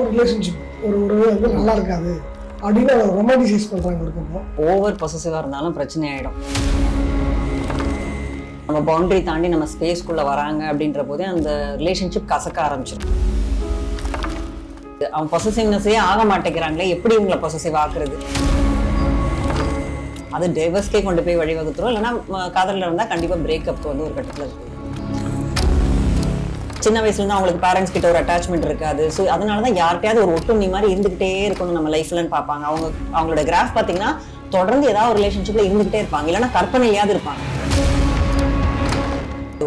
ஒரு ரிலேஷன்ஷிப் ஒரு உறவு வந்து நல்லா இருக்காது. அப்படின்னு அதை ரொமான்டிசைஸ் பண்ணுறாங்க ஒரு பக்கம். ஓவர் பொசசிவாக இருந்தாலும் பிரச்சனை ஆகிடும் நம்ம பவுண்டரி தாண்டி நம்ம ஸ்பேஸ்க்குள்ளே வராங்க அப்படின்ற போதே அந்த ரிலேஷன்ஷிப் கசக்க ஆரம்பிச்சிடும் அவன் பொசசிவ்னஸே ஆக மாட்டேங்கிறாங்களே எப்படி உங்களை பொசசிவ் ஆக்குறது? அது டைவர்ஸ்க்கே கொண்டு போய் வழிவகுத்துரும். இல்லைன்னா காதலில் இருந்தால் கண்டிப்பாக பிரேக்கப் வந்து ஒரு கட்டத்தில் போயிடும் சின்ன வயசுல இருந்து அவங்களுக்கு பேரண்ட்ஸ் கிட்ட ஒரு அட்டாச்மெண்ட் இருக்காது. ஸோ அதனால தான் யார்கிட்டயாவது ஒரு ஒட்டுண்ணி மாதிரி இருந்துகிட்டே இருக்கணும் நம்ம லைஃப்லன்னு பார்ப்பாங்க. அவங்க அவங்களோட கிராஃப் பார்த்தீங்கன்னா தொடர்ந்து ஏதாவது ஒரு ரிலேஷன்ஷிப்ல இருந்துகிட்டே இருப்பாங்க. இல்லைன்னா கற்பனையாவது இருப்பாங்க.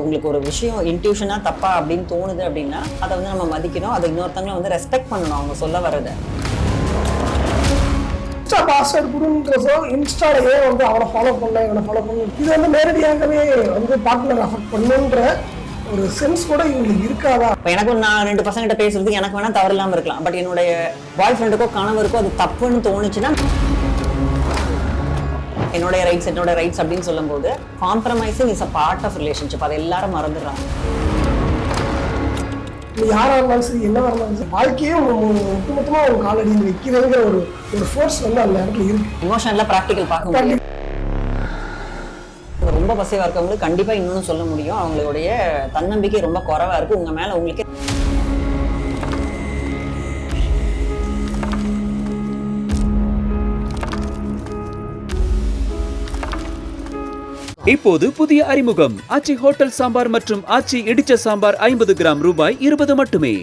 உங்களுக்கு ஒரு விஷயம் இன்ட்யூஷனா தப்பா அப்படின்னு தோணுது அப்படின்னா அதை வந்து நம்ம மதிக்கணும். அதை இன்னொருத்தவங்களை வந்து ரெஸ்பெக்ட் பண்ணணும் அவங்க சொல்ல வர்றதை. இன்ஸ்டா பாஸ்டர் கொடுன்றதோ இன்ஸ்டாலேயே வந்து அவனை ஃபாலோ பண்ணல இவனை ஃபாலோ பண்ணல? இது வந்து நேரடியாகவே வந்து பார்ட்னர் அஃபெக்ட் பண்ணுன்ற ஒரு சென்ஸ் கூட இவங்களுக்கு இருக்காதா? இப்போ எனக்கு நான் ரெண்டு பசங்கிட்ட பேசுறதுக்கு எனக்கு வேணா தவறு இல்லாம இருக்கலாம். பட் என்னுடைய பாய் ஃப்ரெண்டுக்கோ கணவருக்கோ அது தப்புன்னு தோணுச்சுன்னா என்னுடைய ரைட்ஸ் என்னோட ரைட்ஸ் அப்படின்னு சொல்லும்போது compromising is a part of relationship அதை எல்லாரும் மறந்துடுறாங்க. நீ யாரா இருந்தாலும் சரி என்னவா இருந்தாலும் சரி வாழ்க்கையே உங்க மு- ஒட்டுமொத்தமா உங்க காலடியில் வைக்கிறதுங்கிற ஒரு ஒரு ஃபோர்ஸ் வந்து அந்த இடத்துல இருக்கு. இமோஷன்ல ப்ராக்டிக்கல் பார்க்க முடியும் ரொம்ப பசிவா இருக்கவங்களுக்கு கண்டிப்பா இன்னொன்னு சொல்ல முடியும். அவங்களுடைய தன்னம்பிக்கை ரொம்ப குறைவா இருக்கு. உங்க மேல உங்களுக்கு இப்போது புதிய அறிமுகம். ஆச்சி ஹோட்டல் சாம்பார் மற்றும் ஆச்சி இடிச்ச சாம்பார் ஐம்பது கிராம் ரூபாய் இருபது மட்டுமே.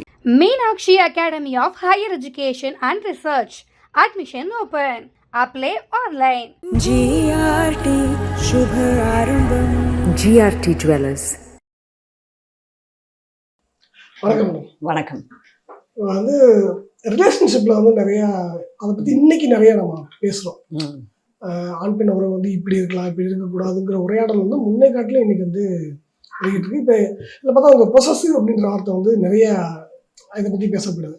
Meenakshi Academy of Higher Education and आपले ऑनलाईन जी आर टी शुभ आरंभ வணக்கம். வணக்கம். வந்து ரிலேஷன்ஷிப்பில் வந்து நிறையா அதை பற்றி இன்னைக்கு நிறையா நம்ம பேசுகிறோம் ஆண் பெண் உறவு வந்து இப்படி இருக்கலாம் இப்படி இருக்கக்கூடாதுங்கிற உரையாடல் வந்து முன்னே காட்டிலும் இன்னைக்கு வந்து இருக்கு இப்போ இதில் பார்த்தா அவங்க பொசசிவ் அப்படின்ற வார்த்தை வந்து நிறையா இதை பற்றி பேசப்படுது.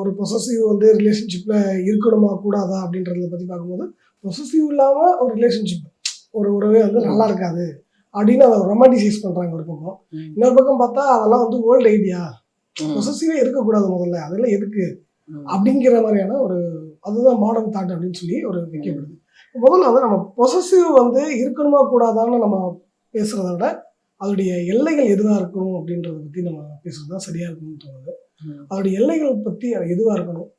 ஒரு பொசசிவ் வந்து ரிலேஷன்ஷிப்பில் இருக்கணுமா கூடாதா அப்படின்றத பற்றி பார்க்கும்போது பொசசிவ் இல்லாமல் ஒரு ரிலேஷன்ஷிப் ஒரு உறவே வந்து நல்லா இருக்காது அப்படின்னு அதை ரொமான்டிசைஸ் பண்ணுறாங்க ஒரு பக்கம். இன்னொரு பக்கம் பார்த்தா அதெல்லாம் வந்து ஓல்டு ஐடியா. பொசசிவே இருக்கக்கூடாது முதல்ல அதெல்லாம் எதுக்கு. அப்படிங்கிற மாதிரியான ஒரு அதுதான் மாடர்ன் தாட் அப்படின்னு சொல்லி ஒரு வைக்கப்படுது. முதல்ல வந்து நம்ம பொசசிவ் வந்து இருக்கணுமா கூடாதான்னு நம்ம பேசுறத விட அதோடைய எல்லைகள் எதுவாக இருக்கணும் அப்படின்றத பற்றி நம்ம பேசுறது தான் சரியாக இருக்கும்னு தோணுது. அதோடைய எல்லைகள் பற்றி எதுவாக இருக்கணும்?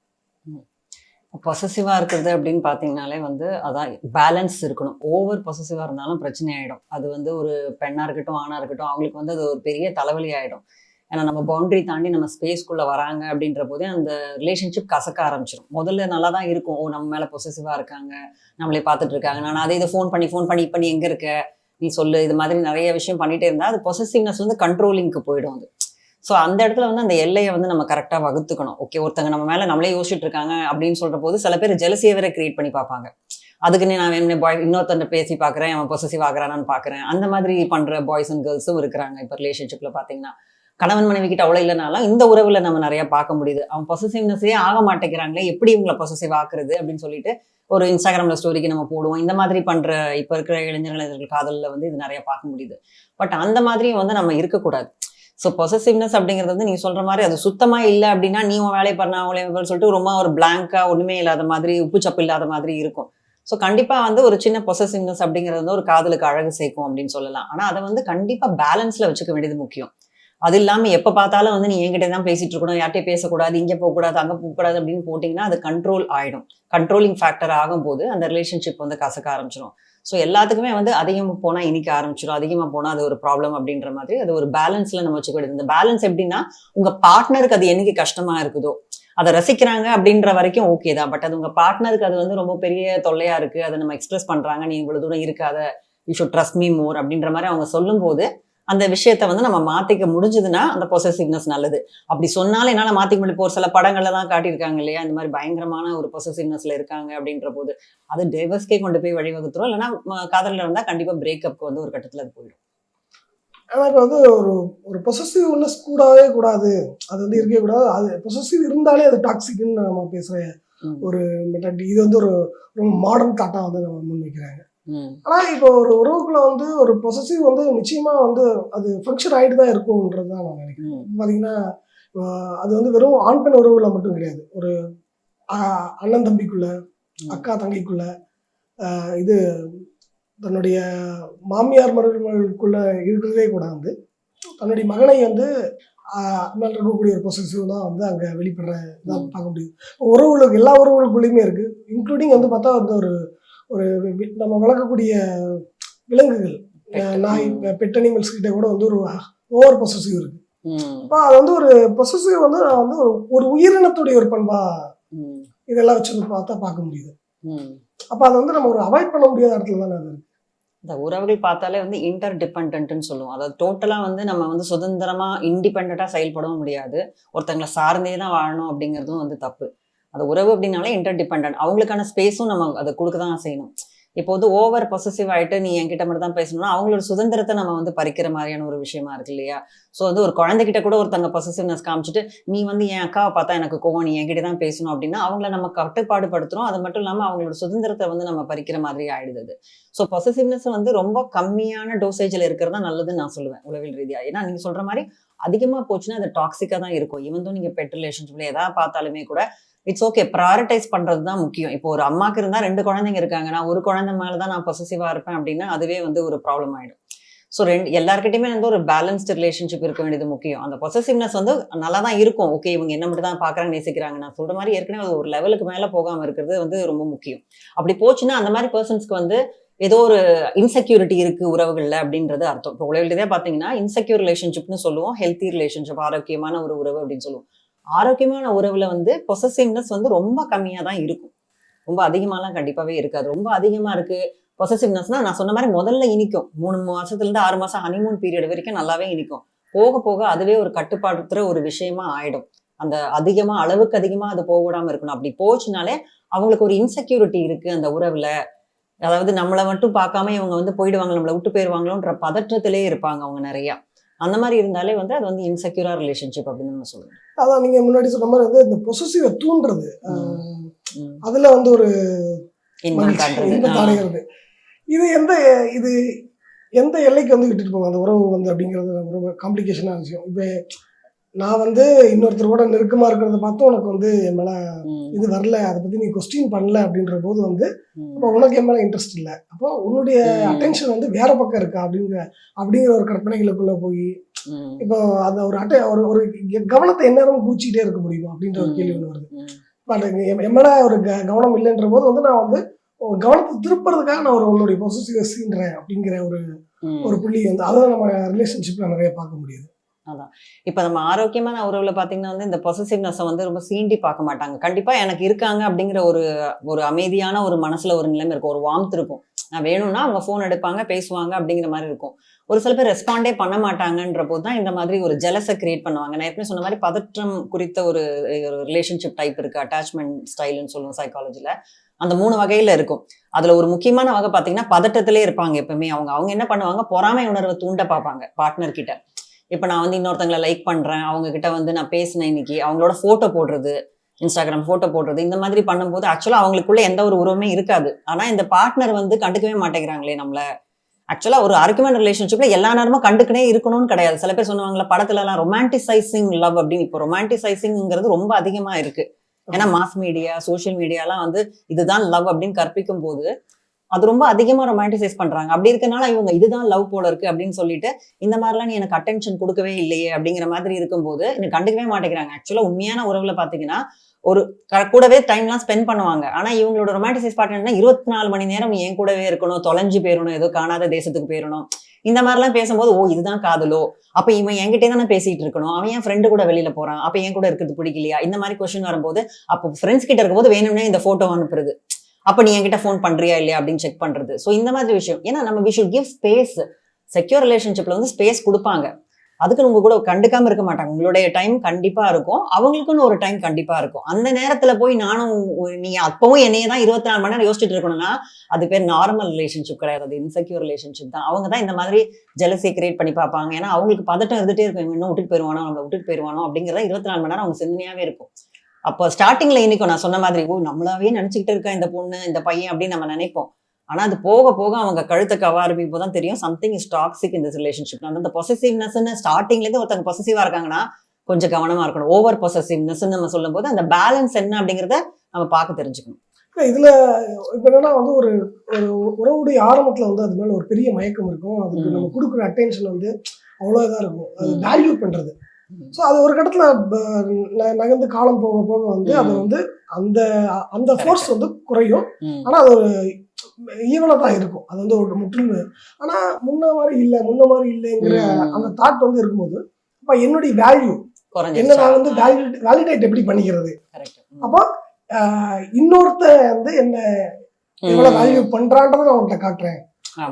பொசசிவாக இருக்கிறது அப்படின்னு பார்த்தீங்கனாலே வந்து அதான் பேலன்ஸ் இருக்கணும். ஓவர் பொசசிவாக இருந்தாலும் பிரச்சனை ஆகிடும் அது வந்து ஒரு பெண்ணாக இருக்கட்டும் ஆணாக இருக்கட்டும் அவங்களுக்கு வந்து அது ஒரு பெரிய தலைவலி ஆகிடும் ஏன்னா நம்ம பவுண்டரி தாண்டி நம்ம ஸ்பேஸ்க்குள்ளே வராங்க அப்படின்ற போதே அந்த ரிலேஷன்ஷிப் கசக்க ஆரம்பிச்சிடும் முதல்ல நல்லா தான் இருக்கும். ஓ நம்ம மேலே பொசசிவாக இருக்காங்க. நம்மளே பார்த்துட்டு இருக்காங்க. நான் அதை இதை ஃபோன் பண்ணி ஃபோன் பண்ணி இப்போ நீ எங்கே இருக்க? நீ சொல்லு இது மாதிரி நிறைய விஷயம் பண்ணிட்டே இருந்தால் அது பொசசிவ்னஸ் வந்து கண்ட்ரோலிங்க்கு போயிடும் அது. ஸோ அந்த இடத்துல வந்து அந்த எல்லையை வந்து நம்ம கரெக்டாக வகுத்துக்கணும். ஓகே ஒருத்தங்க நம்ம மேலே நம்மளே யோசிச்சுட்டு இருக்காங்க அப்படின்னு சொல்கிற போது சில பேர் ஜெலசியை வேற கிரியேட் பண்ணி பார்ப்பாங்க. அதுக்குன்னு நான் வேணும்னே பாய் இன்னொருத்தன் பேசி பார்க்குறேன் அவன் பொசசிவ் ஆகுறானான்னு பார்க்குறேன். அந்த மாதிரி பண்ணுற பாய்ஸ் அண்ட் கேர்ள்ஸும் இருக்கிறாங்க இப்போ ரிலேஷன்ஷிப்பில் பார்த்தீங்கன்னா கணவன் மனைவி கிட்ட அவ்வளோ இல்லைனாலும் இந்த உறவுல நம்ம நிறைய பார்க்க முடியுது. அவன் பொசசிவ்னஸே ஆக மாட்டேங்கிறாங்களே எப்படி இவங்களை பொசசிவ் ஆக்குறது அப்படின்னு சொல்லிட்டு ஒரு இன்ஸ்டாகிராமில் ஸ்டோரிக்கு நம்ம போடுவோம். இந்த மாதிரி பண்ணுற இப்போ இருக்கிற இளைஞர்கள் இவர்கள் காதலில் வந்து இது நிறைய பார்க்க முடியுது. பட் அந்த மாதிரியும் வந்து நம்ம இருக்கக்கூடாது. ஸோ பொசசிவ்னஸ் அப்படிங்கிறது வந்து நீ சொல்கிற மாதிரி அது சுத்தமாக இல்லை அப்படின்னா நீ உன் வேலையை பண்ண அவங்களே சொல்லிட்டு ரொம்ப ஒரு பிளாங்காக ஒன்றுமே இல்லாத மாதிரி உப்பு சப்பு இல்லாத மாதிரி இருக்கும். ஸோ கண்டிப்பாக வந்து ஒரு சின்ன பொசசிவ்னஸ் அப்படிங்கிறது வந்து ஒரு காதலுக்கு அழகு சேர்க்கும் அப்படின்னு சொல்லலாம். ஆனால் அதை வந்து கண்டிப்பாக பேலன்ஸில் வச்சுக்க வேண்டியது முக்கியம். அது இல்லாமல் எப்போ பார்த்தாலும் வந்து நீ என்கிட்ட தான் பேசிட்டு இருக்கணும். யார்கிட்டயும் பேசக்கூடாது இங்கே போகக்கூடாது அங்கே போகக்கூடாது அப்படின்னு போட்டிங்கன்னா அது கண்ட்ரோல் ஆயிடும். கண்ட்ரோலிங் ஃபேக்டர் ஆகும்போது அந்த ரிலேஷன்ஷிப் வந்து கசக்க ஆரம்பிச்சிடும் ஸோ எல்லாத்துக்குமே வந்து அதிகமாக போனால் இனிக்க ஆரம்பிச்சிடும் அதிகமாக போனால் அது ஒரு ப்ராப்ளம் அப்படின்ற மாதிரி அது ஒரு பேலன்ஸில் நம்ம வச்சுக்க வேண்டியது இந்த பேலன்ஸ் எப்படின்னா உங்கள் பார்ட்னருக்கு அது என்னைக்கு கஷ்டமாக இருக்குதோ அதை ரசிக்கிறாங்க அப்படின்ற வரைக்கும் ஓகே தான். பட் அது உங்கள் பார்ட்னருக்கு அது வந்து ரொம்ப பெரிய தொல்லையாக இருக்குது அதை நம்ம எக்ஸ்பிரஸ் பண்ணுறாங்க நீ இவ்வளோ தூரம் இருக்காத. You should trust me more அப்படின்ற மாதிரி அவங்க சொல்லும்போது அந்த விஷயத்த வந்து நம்ம மாத்திக்க முடிஞ்சதுன்னா அந்த பொசசிவ்னஸ் நல்லது. அப்படி சொன்னாலும் என்னால மாத்திக்க முடியும் ஒரு சில படங்கள்ல தான் காட்டியிருக்காங்க இல்லையா? இந்த மாதிரி பயங்கரமான ஒரு பொசசிவ்னஸ்ல இருக்காங்க அப்படின்ற போது அது டைவர்ஸ்க்கே கொண்டு போய் வழிவகுத்துரும். இல்லைன்னா காதல்ல இருந்தா கண்டிப்பா பிரேக்கப்க்கு வந்து ஒரு கட்டத்துல அது போயிடும். இப்போ வந்து ஒரு ஒரு பொசசிவ்னஸ் கூடவே கூடாது. அது வந்து இருக்கவே கூடாது. அது பொசசிவ் இருந்தாலே அது டாக்ஸிக்னு நம்ம பேசுகிற. ஒரு இது வந்து ஒரு ரொம்ப மாடர்ன் தாட்டாக வந்து நம்ம முன்வைக்கிறாங்க. ஆனால் இப்போ ஒரு உறவுக்குள்ள வந்து ஒரு பொசசிவ் வந்து நிச்சயமாக வந்து அது ஃபங்க்ஷன் ஆகிட்டு தான் இருக்கும்ன்றது தான் நான் நினைக்கிறேன். பார்த்தீங்கன்னா அது வந்து வெறும் ஆண் பெண் உறவுல மட்டும் கிடையாது. ஒரு அண்ணன் தம்பிக்குள்ள அக்கா தங்கைக்குள்ள இது தன்னுடைய மாமியார் மருமகளுக்குள்ள இருக்கிறதே கூட வந்து தன்னுடைய மகனை வந்து மேல இருக்கக்கூடிய ஒரு பொசிசிவ் தான் வந்து அங்கே வெளிப்படுற இதாக பார்க்க முடியுது உறவுகளுக்கு எல்லா உறவுகளுக்குள்ளேயுமே இருக்கு. இன்க்ளூடிங் வந்து பார்த்தா வந்து ஒரு ஒரு நம்ம வளர்க்கக்கூடிய விலங்குகள் நாய் பெட் அனிமல்ஸ் கிட்ட கூட வந்து ஒரு ஓவர் பொசசிவ் இருக்கு. அப்போ அது வந்து ஒரு பொசசிவ் வந்து நான் வந்து ஒரு- உயிரினத்துடைய ஒரு பண்பா இதெல்லாம் வச்சு பார்த்தா பார்க்க முடியுது. அப்போ அதை வந்து நம்ம ஒரு அவாய்ட் பண்ண முடியாத இடத்துல தானே அது இருக்கு. இந்த உறவுகள் பார்த்தாலே வந்து இன்டர் டிபெண்ட்னு சொல்லுவோம். அதாவது டோட்டலா வந்து நம்ம வந்து சுதந்திரமா இண்டிபெண்டா செயல்படவும் முடியாது. ஒருத்தங்களை சார்ந்தே தான் வாழணும் அப்படிங்கிறதும் வந்து தப்பு. அந்த உறவு அப்படின்னாலே இன்டர் டிபெண்ட் அவங்களுக்கான ஸ்பேஸும் நம்ம அதை கொடுக்க தான் செய்யணும். இப்போ வந்து ஓவர் பொசசிவ் ஆயிட்டு நீ என்கிட்ட மட்டும் தான் பேசணும்னா அவங்களோட சுதந்திரத்தை நம்ம வந்து பறிக்கிற மாதிரியான ஒரு விஷயமா இருக்கு இல்லையா? ஸோ வந்து ஒரு குழந்தைகிட்ட கூட ஒருத்தங்க பொசசிவ்னஸ் காமிச்சிட்டு நீ வந்து என் அக்காவை பார்த்தா எனக்கு கோவம் நீ என்கிட்ட தான் பேசணும் அப்படின்னா அவங்கள நம்ம கட்டுப்பாடு படுத்துறோம் அது மட்டும் இல்லாமல் அவங்களோட சுதந்திரத்தை வந்து நம்ம பறிக்கிற மாதிரி ஆயிடுது ஸோ பொசசிவ்னஸ் வந்து ரொம்ப கம்மியான டோசேஜில் இருக்கிறதா நல்லதுன்னு நான் சொல்லுவேன் உளவில் ரீதியாக ஏன்னா நீங்கள் சொல்கிற மாதிரி அதிகமாக போச்சுன்னா அது டாக்ஸிக்காக தான் இருக்கும். இவன் நீங்கள் பெட் ரிலேஷன்ஷிப்ல எதாவது பார்த்தாலுமே கூட இட்ஸ் ஓகே ப்ராரிட்டைஸ் பண்ணுறது தான் முக்கியம். இப்போ ஒரு அம்மாக்கு இருந்தால் ரெண்டு குழந்தைங்க இருக்காங்கன்னா ஒரு குழந்தை மேலே தான் நான் பொசசிவாக இருப்பேன் அப்படின்னா அதுவே வந்து ஒரு ப்ராப்ளம் ஆகிடும் ஸோ ரெண்டு எல்லாருக்கிட்டையுமே வந்து ஒரு பேலன்ஸ்டு ரிலேஷன்ஷிப் இருக்க வேண்டியது முக்கியம். அந்த பொசசிவ்னஸ் வந்து நல்லா தான் இருக்கும். ஓகே இவங்க என்ன மட்டும் தான் பார்க்குறாங்க நேசிக்கிறாங்க. நான் சொல்கிற மாதிரி ஏற்கனவே ஒரு லெவலுக்கு மேலே போகாமல் இருக்கிறது வந்து ரொம்ப முக்கியம். அப்படி போச்சுன்னா அந்த மாதிரி பர்சன்ஸ்க்கு வந்து ஏதோ ஒரு இன்செக்யூரிட்டி இருக்கு உறவுகள்ல அப்படின்றது அர்த்தம். இப்போ உலகிலே பார்த்தீங்கன்னா இன்செக்யூர் ரிலேஷன்ஷிப்னு சொல்லுவோம். ஹெல்த்தி ரிலேஷன்ஷிப் ஆரோக்கியமான ஒரு உறவு அப்படின்னு சொல்லுவோம். ஆரோக்கியமான உறவுல வந்து பொசசிவ்னஸ் வந்து ரொம்ப கம்மியா தான் இருக்கும். ரொம்ப அதிகமாலாம் கண்டிப்பாவே இருக்காது. ரொம்ப அதிகமா இருக்கு பொசசிவ்னஸ்னா நான் சொன்ன மாதிரி முதல்ல இனிக்கும். மூணு மாசத்துல இருந்து ஆறு மாசம் ஹனிமூன் பீரியட் வரைக்கும் நல்லாவே இனிக்கும். போக போக அதுவே ஒரு கட்டுப்பாடுத்துற ஒரு விஷயமா ஆயிடும். அந்த அதிகமா அளவுக்கு அதிகமா அது போக விடாம இருக்கணும். அப்படி போச்சுனாலே அவங்களுக்கு ஒரு இன்செக்யூரிட்டி இருக்கு அந்த உறவுல. அதாவது நம்மளை மட்டும் பார்க்காம இவங்க வந்து போயிடுவாங்க நம்மளை விட்டு போயிடுவாங்களோன்ற பதற்றத்திலே இருப்பாங்க அவங்க நிறையா. அந்த மாதிரி இருந்தாலே வந்து அது வந்து இன்செக்யூரா ரிலேஷன்ஷிப் அப்படின்னு நம்ம சொல்லுவோம் அதான் நீங்க முன்னாடி சொன்ன மாதிரி வந்து இந்த பொசசிவை தூண்டுறது. அதுல வந்து ஒரு இது எந்த இது எந்த எல்லைக்கு வந்து விட்டுட்டு போகும்? அந்த உறவு வந்து அப்படிங்கிறது ரொம்ப காம்ப்ளிகேஷனான விஷயம். இப்போ நான் வந்து இன்னொருத்தர் கூட நெருக்கமா இருக்கிறத பார்த்து உனக்கு வந்து என் மேல இது வரல அதை பத்தி நீ கொஸ்டின் பண்ணல அப்படின்ற போது வந்து அப்போ உனக்கு என் மேல இன்ட்ரெஸ்ட் இல்லை. அப்போ உன்னுடைய. அட்டென்ஷன் வந்து வேற பக்கம் இருக்கா அப்படிங்கிற அப்படிங்கிற ஒரு கற்பனைகளுக்குள்ள போய் இப்போ அந்த ஒரு அட்டை ஒரு ஒரு கவனத்தை எந்நேரமும் கூச்சிக்கிட்டே இருக்க முடியுமா அப்படின்ற ஒரு கேள்வி ஒன்று வருது. பட் என் மேல ஒரு க- கவனம் இல்லைன்ற போது வந்து நான் வந்து கவனத்தை திருப்புறதுக்காக நான் ஒரு உன்னுடைய பொசிட்டிவ் சீன்றேன் அப்படிங்கிற ஒரு. ஒரு புள்ளி வந்து அதை நம்ம ரிலேஷன்ஷிப்ல நிறைய பார்க்க முடியுது. அதான். இப்போ நம்ம ஆரோக்கியமான உறவுல பார்த்தீங்கன்னா வந்து இந்த பொசசிவ்னஸை வந்து ரொம்ப சீண்டி பார்க்க மாட்டாங்க. கண்டிப்பாக எனக்கு இருக்காங்க அப்படிங்கிற ஒரு ஒரு அமைதியான ஒரு மனசுல ஒரு நிலைமை இருக்கும். ஒரு வாம்த் இருக்கும். நான் வேணும்னா அவங்க ஃபோன் எடுப்பாங்க பேசுவாங்க அப்படிங்கிற மாதிரி இருக்கும். ஒரு சில பேர் ரெஸ்பாண்டே பண்ண மாட்டாங்கன்ற போது தான் இந்த மாதிரி ஒரு ஜெலஸை கிரியேட் பண்ணுவாங்க. நான் ஏற்கனவே சொன்ன மாதிரி பதற்றம் குறித்த ஒரு ரிலேஷன்ஷிப் டைப் இருக்கு. அட்டாச்மெண்ட் ஸ்டைல்னு சொல்லுவோம் சைக்காலஜியில் அந்த மூணு வகையில இருக்கும். அதுல ஒரு முக்கியமான வகை பார்த்தீங்கன்னா பதட்டத்திலே இருப்பாங்க எப்பவுமே அவங்க. அவங்க என்ன பண்ணுவாங்க? பொறாமை உணர்வை தூண்ட பார்ப்பாங்க. பார்ட்னர் கிட்ட. இப்போ நான் வந்து இன்னொருத்தங்களை லைக் பண்றேன். அவங்க கிட்ட வந்து நான் பேசினேன் இன்னைக்கு. அவங்களோட போட்டோ போடுறது இன்ஸ்டாகிராம் போட்டோ போடுறது இந்த மாதிரி பண்ணும்போது ஆக்சுவலா அவங்களுக்குள்ள எந்த ஒரு உறவுமே இருக்காது. ஆனா இந்த பார்ட்னர் வந்து கண்டுக்கவே மாட்டேங்கிறாங்களே நம்மள. ஆக்சுவலா ஒரு ஆர்குமெண்ட் ரிலேஷன்ஷிப்ல எல்லா நேரமும் கண்டுக்கனே இருக்கணும்னு கிடையாது. சில பேர் சொன்னாங்களா படத்துல எல்லாம் ரொமான்டிசைசிங் லவ் அப்படின்னு. இப்போ ரொமான்டிசைசிங்கிறது ரொம்ப அதிகமா இருக்கு. ஏன்னா மாஸ் மீடியா சோஷியல் மீடியாலாம் வந்து இதுதான் லவ் அப்படின்னு கற்பிக்கும் போது அது ரொம்ப அதிகமா ரொமான்டிசைஸ் பண்றாங்க. அப்படி இருக்கனால இவங்க இதுதான் லவ் போல இருக்கு அப்படின்னு சொல்லிட்டு இந்த மாதிரிலாம் நீ எனக்கு அட்டென்ஷன் கொடுக்கவே இல்லையே அப்படிங்கிற மாதிரி இருக்கும்போது எனக்கு கண்டுக்கவே மாட்டேங்கிறாங்க. ஆக்சுவலா உண்மையான உறவுல பாத்தீங்கன்னா ஒரு கூடவே டைம்லாம் ஸ்பெண்ட் பண்ணுவாங்க. ஆனா இவங்களோட ரொமான்டிசைஸ் பார்ட்னர்னா இருபத்தி நாலு மணி நேரம் நீ என் கூடவே இருக்கணும் தொலைஞ்சு போயிடணும் ஏதோ காணாத தேசத்துக்கு போயிடணும் இந்த மாதிரிலாம் பேசும்போது ஓ இதுதான் காதலோ? அப்ப இவன் என்கிட்டே தானே பேசிட்டு இருக்கணும். அவன் என் ஃப்ரெண்டு கூட வெளியில போறான். அப்போ என் கூட இருக்கிறது பிடிக்கலையா? இந்த மாதிரி கொஸ்டின் வரும்போது அப்போ ஃப்ரெண்ட்ஸ் கிட்ட இருக்கும்போது வேணும்னே இந்த ஃபோட்டோ அனுப்புறது. அப்ப நீ என்கிட்ட ஃபோன் பண்றியா இல்லையா அப்படின்னு செக் பண்றது. ஸோ இந்த மாதிரி விஷயம். ஏன்னா நம்ம we should give space secure ரிலேஷன்ஷிப்ல வந்து ஸ்பேஸ் கொடுப்பாங்க. அதுக்கு உங்க கூட கண்டுக்காம இருக்க மாட்டாங்க. உங்களுடைய டைம் கண்டிப்பா இருக்கும். அவங்களுக்குன்னு ஒரு டைம் கண்டிப்பா இருக்கும். அந்த நேரத்துல போய் நானும் நீ அப்பவும் என்னையே தான் இருபத்தி நாலு மணி நேரம் யோசிச்சுட்டு இருக்கணும்னா அது பேர் நார்மல் ரிலேஷன்ஷிப் கிடையாது. இன்செக்யூர் ரிலேஷன்ஷிப் தான். அவங்க தான் இந்த மாதிரி ஜெலசியை கிரியேட் பண்ணி பார்ப்பாங்க. ஏன்னா அவங்களுக்கு பதட்டம் இருந்துட்டே இருக்கும். இன்னும் விட்டுட்டு போயிருவானோ? நம்மளை விட்டுட்டு போயிருவானோ? அப்படிங்கிறத இருபத்தி நாலு மணி நேரம் அவங்க சிந்தனையாவே இருக்கும். அப்போ ஸ்டார்டிங்ல இன்னைக்கும் நான் சொன்ன மாதிரி ஓ நம்மளாவே நினைச்சுக்கிட்டு இருக்கா இந்த பொண்ணு இந்த பையன்? அப்படின்னு நம்ம நினைப்போம். ஆனா அது போக போக அவங்க கழுத்தை கவாரப்பி தான் தெரியும் சம்திங் இஸ் டாக்ஸிக் இந்த ரிலேஷன்ஷிப் அந்த பொசசிவ்னஸ் ஸ்டார்டிங்ல இருந்து ஒருத்தவங்க பொசசிவா இருக்காங்கன்னா கொஞ்சம் கவனமா இருக்கணும். ஓவர் பொசசிவ்னஸ் நம்ம சொல்லும்போது அந்த பேலன்ஸ் என்ன அப்படிங்கறத நம்ம பார்க்க தெரிஞ்சுக்கணும். இல்ல, இதுல இப்ப என்னன்னா வந்து ஒரு ஒரு உறவுடைய ஆரம்பத்துல வந்து அது மேல ஒரு பெரிய மயக்கம் இருக்கும். அதுக்கு. நம்ம கொடுக்குற அட்டென்ஷன் வந்து அவ்வளோ இருக்கும். அது. வேல்யூ பண்றது. ஸோ அது ஒரு கட்டத்துல நகர்ந்து காலம் போக போக வந்து. அது வந்து அந்த அந்த ஃபோர்ஸ் வந்து குறையும் ம். ஆனா அது ஒரு ஈவனாக தான் இருக்கும் அது வந்து ஒரு முற்றிலும் ஆனா முன்ன மாதிரி இல்லை முன்ன மாதிரி இல்லைங்கிற. அந்த தாட் வந்து இருக்கும்போது அப்ப என்னுடைய வேல்யூ என்ன? நான் வந்து வேலிடேட் வேலிடேட் எப்படி பண்ணிக்கிறது. அப்போ இன்னொருத்த வந்து என்ன எவ்வளவு வேல்யூ பண்றான்றதை நான் உன்கிட்ட காட்டுறேன்.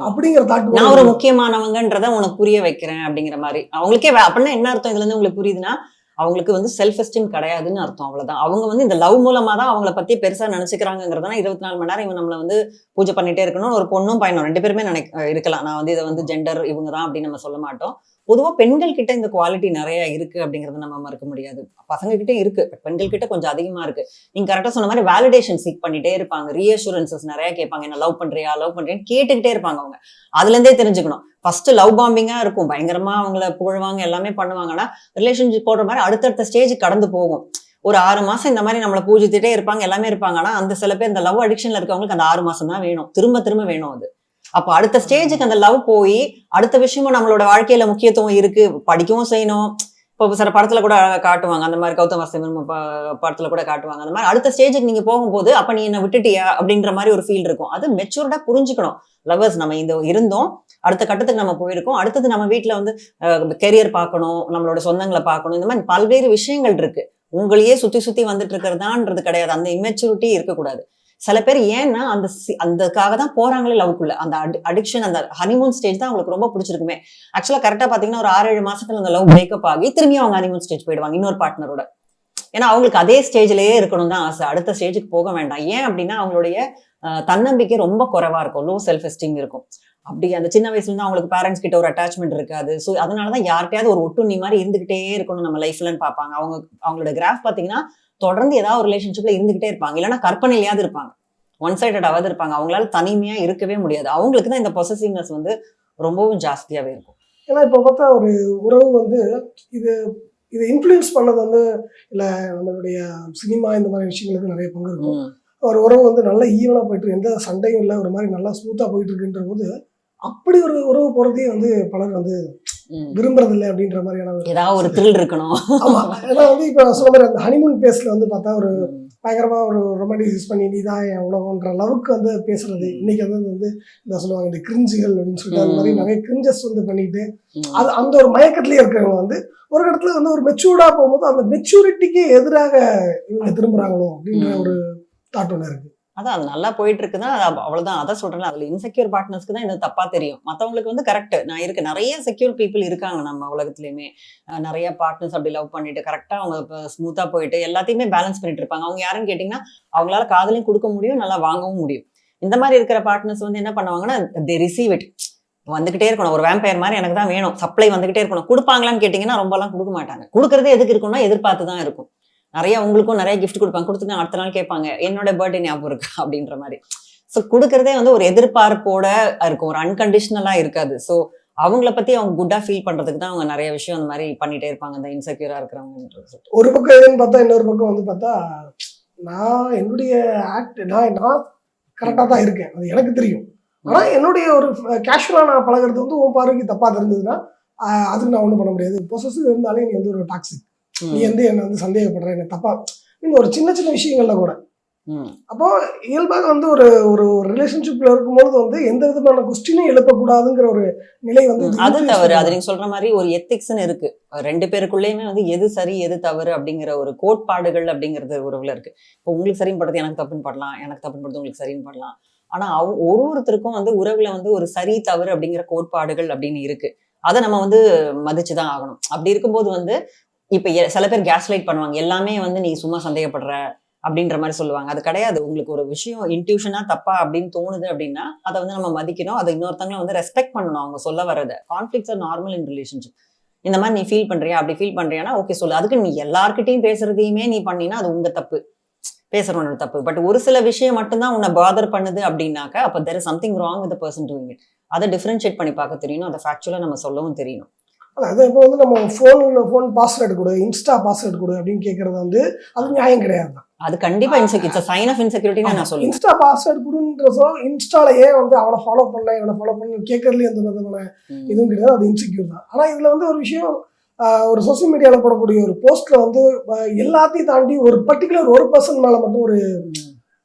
அப்படிங்கிற தாட் நான் ஒரு முக்கியமானவங்கன்றத உனக்கு புரிய வைக்கிறேன் அப்படிங்கிற மாதிரி. அவங்களுக்கே அப்படின்னா என்ன அர்த்தம்? இதுல இருந்து உங்களுக்கு புரியுதுன்னா அவங்களுக்கு வந்து செல்ஃப் எஸ்டீம் கிடையாதுன்னு அர்த்தம் அவ்வளவுதான். அவங்க வந்து இந்த லவ் மூலமா தான் அவங்கள பத்தி பெருசா நினைச்சுக்கிறாங்கிறதுனா இருபத்தி நாலு மணி நேரம் இவன் நம்மள வந்து பூஜை பண்ணிட்டே இருக்கணும் ஒரு பொண்ணும் பையனும். ரெண்டு பேருமே நினைக்க இருக்கலாம். நான் வந்து இதை வந்து ஜெண்டர் இவங்க தான் அப்படின்னு நம்ம சொல்ல மாட்டோம். பொதுவா பெண்கள் கிட்ட இந்த குவாலிட்டி நிறைய இருக்கு அப்படிங்கறத நம்ம மறுக்க முடியாது. பசங்க கிட்ட இருக்கு பெண்கள் கிட்ட கொஞ்சம் அதிகமா இருக்கு. நீங்க கரெக்டா சொன்ன மாதிரி வேலிடேஷன் சீக் பண்ணிட்டே இருப்பாங்க. ரீஅஷூரன்சஸ் நிறைய கேட்பாங்க. என்ன லவ் பண்றியா? லவ் பண்றியான்னு கேட்டுக்கிட்டே இருப்பாங்க அவங்க. அதுல இருந்தே தெரிஞ்சுக்கணும். ஃபர்ஸ்ட் லவ் பாம்பிங்கா இருக்கும். பயங்கரமா அவங்கள புகழ்வாங்க எல்லாமே பண்ணுவாங்கன்னா ரிலேஷன்ஷிப் போடுற மாதிரி அடுத்தடுத்த ஸ்டேஜ் கடந்து போகும். ஒரு ஆறு மாசம் இந்த மாதிரி நம்மளை பூஜித்துட்டே இருப்பாங்க எல்லாமே இருப்பாங்க. ஆனா அந்த சில பேர் இந்த லவ் அடிக்ஷன்ல இருக்கவங்களுக்கு அந்த ஆறு மாசம் தான் வேணும். திரும்ப திரும்ப வேணும் அது. அப்ப அடுத்த ஸ்டேஜுக்கு அந்த லவ் போய் அடுத்த விஷயமும் நம்மளோட வாழ்க்கையில முக்கியத்துவம் இருக்கு. படிக்கவும் செய்யணும். இப்போ சில படத்துல கூட காட்டுவாங்க. அந்த மாதிரி கௌதம் வாசுதேவன் படத்துல கூட காட்டுவாங்க. அந்த மாதிரி அடுத்த ஸ்டேஜுக்கு நீங்க போகும்போது அப்ப நீ என்ன விட்டுட்டியா? அப்படின்ற மாதிரி ஒரு ஃபீல் இருக்கும். அது மெச்சூர்டா புரிஞ்சுக்கணும். லவர்ஸ் நம்ம இந்த இருந்தோம். அடுத்த கட்டத்துக்கு நம்ம போயிருக்கோம். அடுத்தது நம்ம வீட்டுல வந்து கெரியர் பார்க்கணும். நம்மளோட சொந்தங்களை பார்க்கணும். இந்த மாதிரி பல்வேறு விஷயங்கள் இருக்கு. உங்களையே சுத்தி சுத்தி வந்துட்டு இருக்கிறதான்றது கிடையாது. அந்த இம்மெச்சூரிட்டி இருக்கக்கூடாது. சில பேர் ஏன்னா அந்த சி- அந்தக்காக தான் போறாங்களே லவ்க்குள்ள அந்த அடிக்ஷன் அந்த ஹனிமூன் ஸ்டேஜ் தான் அவங்களுக்கு ரொம்ப பிடிச்சிருக்குமே. ஆக்சுவலா கரெக்டா பாத்தீங்கன்னா ஒரு ஆறு ஏழு மாசத்துல அந்த லவ் பிரேக்கப் ஆகி திரும்பி அவங்க ஹனிமூன் ஸ்டேஜ் போயிடுவாங்க இன்னொரு பார்ட்னரோட ஏன்னா அவங்களுக்கு அதே ஸ்டேஜ்லயே இருக்கணும் தான் ஆசை. அடுத்த ஸ்டேஜுக்கு போக வேண்டாம். ஏன் அப்படின்னா அவங்களுடைய தன்னம்பிக்கை ரொம்ப குறைவா இருக்கும். லோ செல்ஃப் எஸ்டீம் இருக்கும். அப்படி அந்த சின்ன வயசுல இருந்து அவங்களுக்கு பேரண்ட்ஸ் கிட்ட ஒரு அட்டாச்மெண்ட் இருக்காது. ஸோ அதனாலதான் யார்கிட்டயாவது ஒரு ஒட்டுண்ணி மாதிரி இருந்துகிட்டே இருக்கணும் நம்ம லைஃப்லன்னு பார்ப்பாங்க அவங்க அவங்களோட கிராஃப் பாத்தீங்கன்னா தொடர்ந்து ஏதாவது ரிலேஷன்ஷிப்ல இருந்துகிட்டே இருப்பாங்க. இல்லைன்னா கற்பனையிலையாவது இருப்பாங்க. ஒன் சைடடாவது இருப்பாங்க. அவங்களால தனிமையா இருக்கவே முடியாது. அவங்களுக்கு தான் இந்த பொசசிவ்னஸ் வந்து ரொம்பவும் ஜாஸ்தியாவே இருக்கும். ஏன்னா இப்போ பார்த்தா ஒரு உறவு வந்து இது இதை இன்ஃப்ளூயன்ஸ் பண்ணது வந்து இல்லை நம்மளுடைய சினிமா இந்த மாதிரி விஷயங்களுக்கு நிறைய பங்கு இருக்கும். ஒரு உறவு வந்து நல்ல ஈவனாக போயிட்டு எந்த சண்டையும் இல்லை. ஒரு மாதிரி நல்லா ஸ்மூத்தாக போயிட்டு இருக்குன்ற போது அப்படி ஒரு உறவு போகிறதையே வந்து பலர் வந்து ம். விரும்புறதில்லை அப்படின்ற மாதிரியான ஒரு- ஏதாவது ஒரு த்ரில் இருக்கணும் ஆமா ஏன்னா வந்து இப்போ சொன்ன மாதிரி அந்த ஹனிமூன் பேஸ்ல வந்து பார்த்தா ஒரு. பயங்கரமா ஒரு ரொமான்டிசைஸ் பண்ணி நீ தான் என் உலகம்ன்ற அளவுக்கு வந்து பேசுறது இன்னைக்கு வந்து வந்து இந்த சொல்லுவாங்க இந்த கிரிஞ்சுகள் அப்படின்னு சொல்லிட்டு அந்த மாதிரி. நிறைய கிரிஞ்சஸ் வந்து பண்ணிட்டு. அது அந்த ஒரு மயக்கத்திலேயே இருக்கிறவங்க வந்து ஒரு இடத்துல வந்து ஒரு மெச்சூர்டா போகும்போது அந்த மெச்சூரிட்டிக்கு எதிராக இவங்க திரும்புறாங்களோ அப்படின்ற. ஒரு தாட் ஒன்று இருக்கு அதான் அது நல்லா போயிட்டு இருக்குன்னா அது அவ்வளவுதான். அதான் சொல்றேன் அதுல இன்செக்யூர் பார்ட்னர்ஸ்க்கு தான் இது தப்பா தெரியும். மத்தவங்களுக்கு வந்து கரெக்ட் நான் இருக்கு நிறைய செக்யூர் பீப்புள் இருக்காங்க நம்ம உலகத்துலயுமே. நிறைய பார்ட்னர்ஸ் அப்படி லவ் பண்ணிட்டு கரெக்டா அவங்க ஸ்மூத்தா போயிட்டு எல்லாத்தையுமே பேலன்ஸ் பண்ணிட்டு இருப்பாங்க. அவங்க யாருன்னு கேட்டீங்கன்னா அவங்களால காதலையும் கொடுக்க முடியும் நல்லா வாங்கவும் முடியும். இந்த மாதிரி இருக்கிற பார்ட்னர்ஸ் வந்து என்ன பண்ணுவாங்கன்னா தே ரிசீவ் இட் வந்துகிட்டே இருக்கணும். ஒரு வேம்பயர் மாதிரி எனக்கு தான் வேணும். சப்ளை வந்துகிட்டே இருக்கணும். கொடுப்பாங்களான்னு கேட்டீங்கன்னா ரொம்பலாம் கொடுக்க மாட்டாங்க. கொடுக்கறது எதுக்கு இருக்கும்னா எதிர்பார்த்து தான் இருக்கும். நிறைய உங்களுக்கும் நிறைய கிஃப்ட் கொடுப்பாங்க. கொடுத்துட்டு அடுத்த நாள் கேட்பாங்க என்னோட பர்த்டே ஞாபகம் இருக்கு? அப்படின்ற மாதிரி. ஸோ கொடுக்கறதே வந்து ஒரு எதிர்பார்ப்போட இருக்கும். ஒரு அன்கண்டிஷனலா இருக்காது. ஸோ அவங்கள பத்தி அவங்க குட்டா ஃபீல் பண்றதுக்கு தான் அவங்க நிறைய விஷயம் அந்த மாதிரி பண்ணிட்டே இருப்பாங்க அந்த இன்செக்யூரா இருக்கிறவங்க ஒரு பக்கம் எதுன்னு பார்த்தா இன்னொரு பக்கம் வந்து பார்த்தா நான் என்னுடைய ஆக்ட் நான் நான் கரெக்டாக தான் இருக்கேன். அது எனக்கு தெரியும். ஆனால் என்னுடைய ஒரு கேஷுவலாக நான் பழகுறது வந்து உன் பார்வைக்கு தப்பாக தெரிஞ்சதுன்னா அதுக்கு நான் ஒன்றும் பண்ண முடியாது. ப்ரொசஸ் இருந்தாலே நீ வந்து ஒரு டாக்ஸிக் நீ வந்து என்னை வந்து சந்தேகப்படுற என்ன தப்பா ஒரு சின்ன சின்ன விஷயங்கள்ல கூட. அப்போ இயல்பாக வந்து ஒரு ஒரு ரிலேஷன்ஷிப்ல இருக்கும்போது வந்து எந்த விதமான கொஸ்டினும் எழுப்பக்கூடாதுங்கிற ஒரு நிலை வந்து அது தவறு. அது நீங்க சொல்ற மாதிரி ஒரு எத்திக்ஸ்னு இருக்கு. ரெண்டு பேருக்குள்ளேயுமே வந்து எது சரி எது தவறு அப்படிங்கிற ஒரு கோட்பாடுகள் அப்படிங்கிறது உறவுல இருக்கு. இப்போ உங்களுக்கு சரின்னு படுறது எனக்கு தப்புன்னு படலாம். எனக்கு தப்புன்னு படுறது உங்களுக்கு சரின்னு படலாம். ஆனா அவ ஒரு ஒருத்தருக்கும் வந்து உறவுல வந்து ஒரு சரி தவறு அப்படிங்கிற கோட்பாடுகள் அப்படின்னு இருக்கு. அதை நம்ம வந்து மதிச்சுதான் ஆகணும். அப்படி இருக்கும்போது வந்து இப்ப சில பேர் கேஸ் லைட் பண்ணுவாங்க. எல்லாமே வந்து நீ சும்மா சந்தேகப்படுற அப்படின்ற மாதிரி சொல்லுவாங்க. அது கிடையாது. உங்களுக்கு ஒரு விஷயம் இன்ட்யூஷனா தப்பா அப்படின்னு தோணுது அப்படின்னா அதை வந்து நம்ம மதிக்கணும். அதை இன்னொருத்தவங்களை வந்து ரெஸ்பெக்ட் பண்ணணும். அவங்க சொல்ல வர்றதை. Conflicts are normal in relationship இந்த மாதிரி நீ ஃபீல் பண்றியா? அப்படி ஃபீல் பண்றியானா ஓகே சொல்லு. அதுக்கு நீ எல்லார்கிட்டயும் பேசுறதையுமே நீ பண்ணினா அது உங்க தப்பு. பேசுறவனோட தப்பு. பட் ஒரு சில விஷயம் மட்டும்தான் உன்னை பாதர் பண்ணுது அப்படின்னாக்க அப்ப there is something wrong with person doing it அதை டிஃபரன்ஷியேட் பண்ணி பார்க்க தெரியணும் அதை ஃபேக்சுவலா நம்ம சொல்லவும் தெரியணும். அல்ல அது இப்போ வந்து நம்ம ஃபோனில் ஃபோன் பாஸ்வேர்டு கொடு இன்ஸ்டா பாஸ்வேர்டு கொடு அப்படின்னு கேட்கறது வந்து அது நியாயம் கிடையாது. தான் அது கண்டிப்பா இன்செக் இட்ஸ் சைன் ஆஃப் இன்செக்யூரிட்டின்னு நான் சொல்லுவேன். இன்ஸ்டா பாஸ்வேர்டு கொடுன்றதோ இன்ஸ்டால ஏன் வந்து அவனை ஃபாலோ பண்ண இவனை ஃபாலோ பண்ண கேட்கறதுல எந்த விதமான. இதுவும் கிடையாது அது இன்செக்யூர் தான். ஆனால் இதில் வந்து ஒரு விஷயம் ஒரு சோஷியல் மீடியாவில் போடக்கூடிய ஒரு போஸ்ட்ல வந்து எல்லாத்தையும் தாண்டி ஒரு பர்டிகுலர் ஒரு பர்சன் மேலே மட்டும் ஒரு